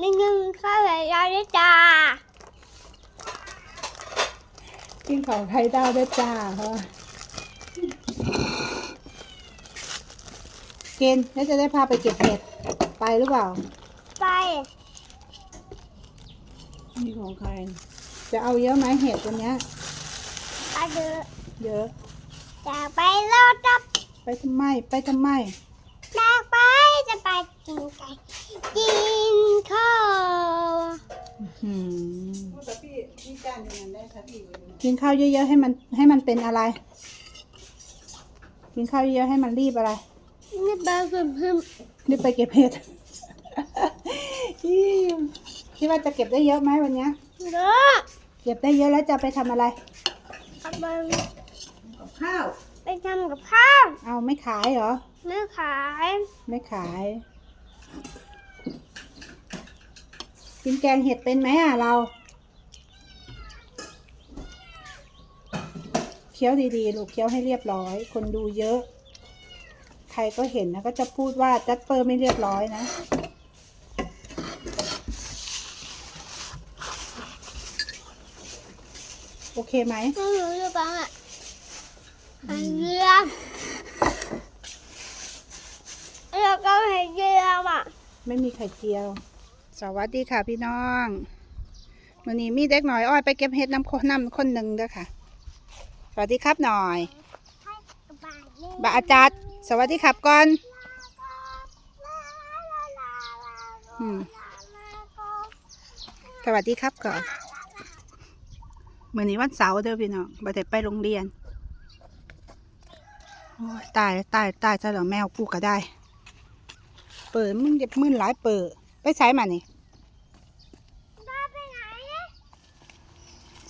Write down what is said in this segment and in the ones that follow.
นี่นึงข้าวเหนียวด้วยจ้ากินของไข่ดาวด้วยจ้าเพราะว่าเกณฑ์แล้วจะได้พาไปเก็บเห็ดไปหรือเปล่า ไปนี่ของใคร จะเอาเยอะไหมเห็ดตัวเนี้ยไปเถอะเยอะ จะไปรอจับไปทำไม ไปทำไม อยากไปจะไป กินไก่กินข้าวอืมกินข้าวเยอะๆให้มันให้มันเป็นอะไร กินข้าวเยอะๆให้มันรีบอะไรนี่เบอร์คุณพึ่มรีบไปเก็บเห็ดอิ่มคิดว่าจะเก็บได้เยอะไหมวันเนี้ยเด้อเก็บได้เยอะแล้วจะไปทำอะไร เอาไปข้าว ไปทำกับข้าวเอาไม่ขายเหรอ ไม่ขาย ไม่ขาย กินแกงเห็ดเป็นไหมอะเรา เคี้ยวดีๆ ลูกเคี้ยวให้เรียบร้อย คนดูเยอะ ใครก็เห็นนะก็จะพูดว่าจัดเปอร์ไม่เรียบร้อยนะโอเคไหมไม่รู้จะบ้างอะเยี่ยมแล้ว ก็ไข่เยี่ยมอะ ไม่มีไข่เจียว สวัสดีค่ะพี่น้องวันนี้มีเด็กหน่อยอ้อยไปเก็บเห็ดน้ำคนน้ำคนหนึ่งเด้อค่ะ สวัสดีครับหน่อยบาอาจัดสวัสดีครับก่อนอืมสวัสดีครับก่อนมื่อนี้วันเสาร์เด้อพี่น้องบ่ได้ไปโรงเรียน โอ้ยตายตายตายซะแล้วแมวกูก็ได้เปิดมึงจะมึนหลายเปิดไปใช้มานี่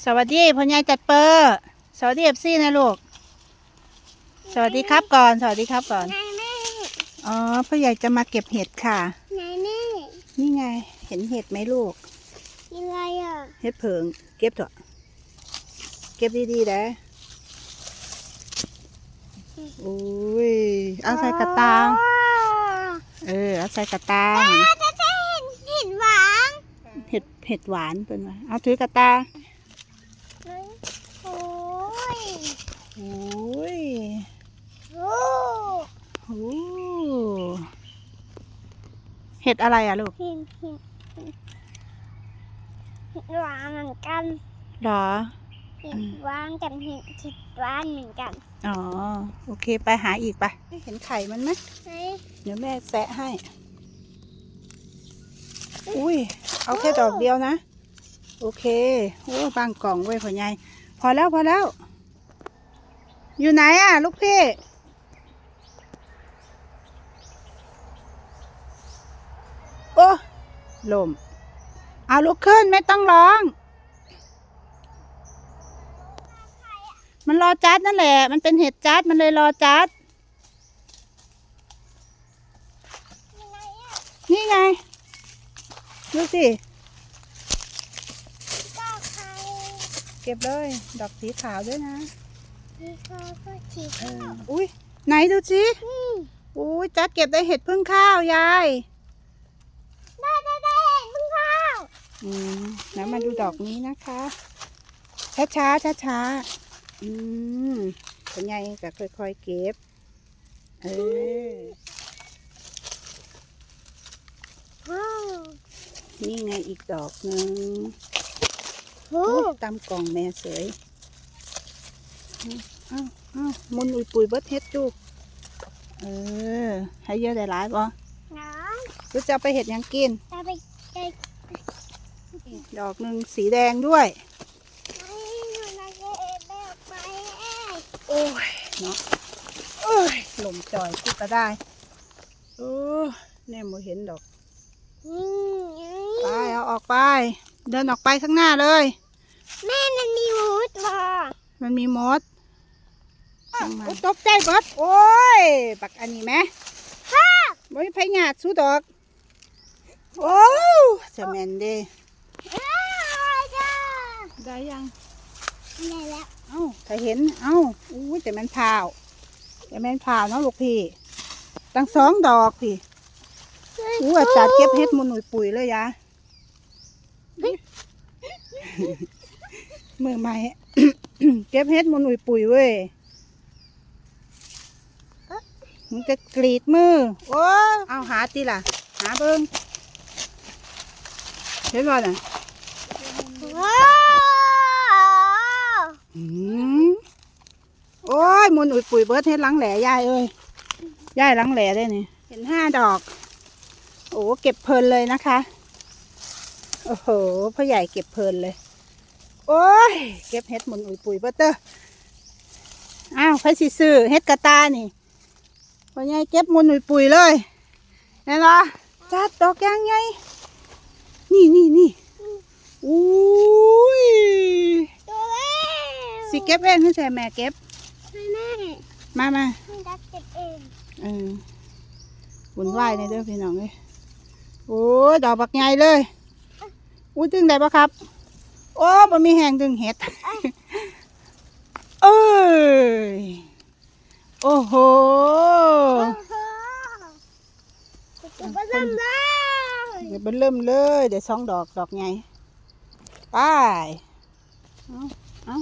สวัสดีพ่อใหญ่จัดเปอร์สวัสดีเอฟซีนะลูก สวัสดีครับก่อน สวัสดีครับก่อนไหนแม่อ๋อพ่อใหญ่จะมาเก็บเห็ดค่ะไหนแม่นี่ไง เห็นเห็ดไหมลูกอะไรอะเห็ดเผิงเก็บเถอะ เก็บดีๆนะโอ้ย เอาใส่กระตาง เออเอาใส่กระตางว้าวจะจะเห็นเห็นหวานเห็ดเห็ดหวานเป็นไงเอาถือกระตางโอ้ยโอ้ยโอ้โอ้เห็ดอะไรอะลูกเห็นเห็นเห็นเห็นหวานเหมือนกันหรอ เห็นหวานกับเห็นเห็ดหวานเหมือนกันอ๋อ โอเค ไปหาอีกไป เห็นไข่มันไหมไหนเดี๋ยวแม่แซะให้ อุ้ย เอาแค่ดอกเดียวนะ โอเค โอ้บางกล่องไว้ยพ่อใหญ่พอแล้วพอแล้ว อยู่ไหนอะ ลูกพี่โอ้ลมเอาลุกขึ้นไม่ต้องร้อง มันรอจัดนั่นแหละ มันเป็นเห็ดจัดมันเลยรอจัดยังไงอะนี่ไง ดูสิก็ใครเก็บเลย ดอกสีขาวด้วยนะมีข้าวก็ฉีกเอออุ้ยไหนดูสิอืมอุ้ยจัดเก็บได้เห็ดพึ่งข้าวยาย ได้ได้ได้เห็นมึงข้าว อืมแล้วมาดูดอกนี้นะคะ ช้าช้าช้าช้าๆ อืมเป็นไงก็ค่อยๆเก็บ เออว้าวนี่ไงอีกดอกหนึ่งโอ้โอ้ยตามกล่องแม่เสยเอ้าเอ้ามุนอุยปุยเบิดเฮ็ดจูกเออ ให้เยอะได้หลายบ่น้องหรือจะเอาไปเห็ดหยังกิน จะไปไปดอกหนึ่งสีแดงด้วย ไปหนูนะเก็บแบบไปเอ้ย โอ้ยเนาะโอ้ยลมจ่อยกูก็ได้โอ้แน่โมเห็นดอกอืมไปเอาออกไป เดินออกไปข้างหน้าเลย แม่มันมีหูตัวมันมีมดโอ้ตกใจเบิดโอ้ยปักอันนี้ไหมฮ่าบ่มีไผหยาดสู้ดอกโอ้จะแมนเด้อ้าวจ้าได้ยัง ได้แล้ว เอ้าถ้าเห็น เอ้าอู้ยแต่แมันพาวแต่แมันพาวเนาะลูกพี่ ตั้งสองดอกพี่อู้อาจารย์เก็บเฮ็ดมุนหนุ่ยปุ๋ยเลยยะมือใหม่เก็บเฮ็ดมันอุยปุ๋ยเว้ยมันจะกรีดมือ โอ้เอาหาตีล่ะ หาเบิ้งเห็นบ่น่ะ โอ้ยมันอุยปุ๋ยเบิดเฮ็ดลังแหล่ยายเอ้ยยายลังแหล่ได้นี่ เห็นห้าดอก โอ้เก็บเพลินเลยนะคะ โอ้โหพ่อใหญ่เก็บเพลินเลย โอ้ย เก็บเห็ดมุนอุยปุ๋ยเบดเตอร์อ้าวใครสิซื้อเห็ดกระตานี่พ่อใหญ่เก็บมุนอุยปุ๋ยเลยแน่นอนจัดดอกยางไงนี่นี่นี่อุ้ย เก็บเองให้แต่แม่เก็บ ให้แม่มามาให้ดักเก็บเองเออวุ่นวายในเด้อพี่น้องเลยโอ้ยดอกบักใหญ่เลยอุ้ยดึงได้ปะครับ โอ้บ่มีแหงดึงเห็ดเอ้ยโอ้โหโอ้โหจะไปทำได้เดี๋ยวมันเริ่มเลย เดี๋ยวสองดอกดอกใหญ่ไปเอาเอา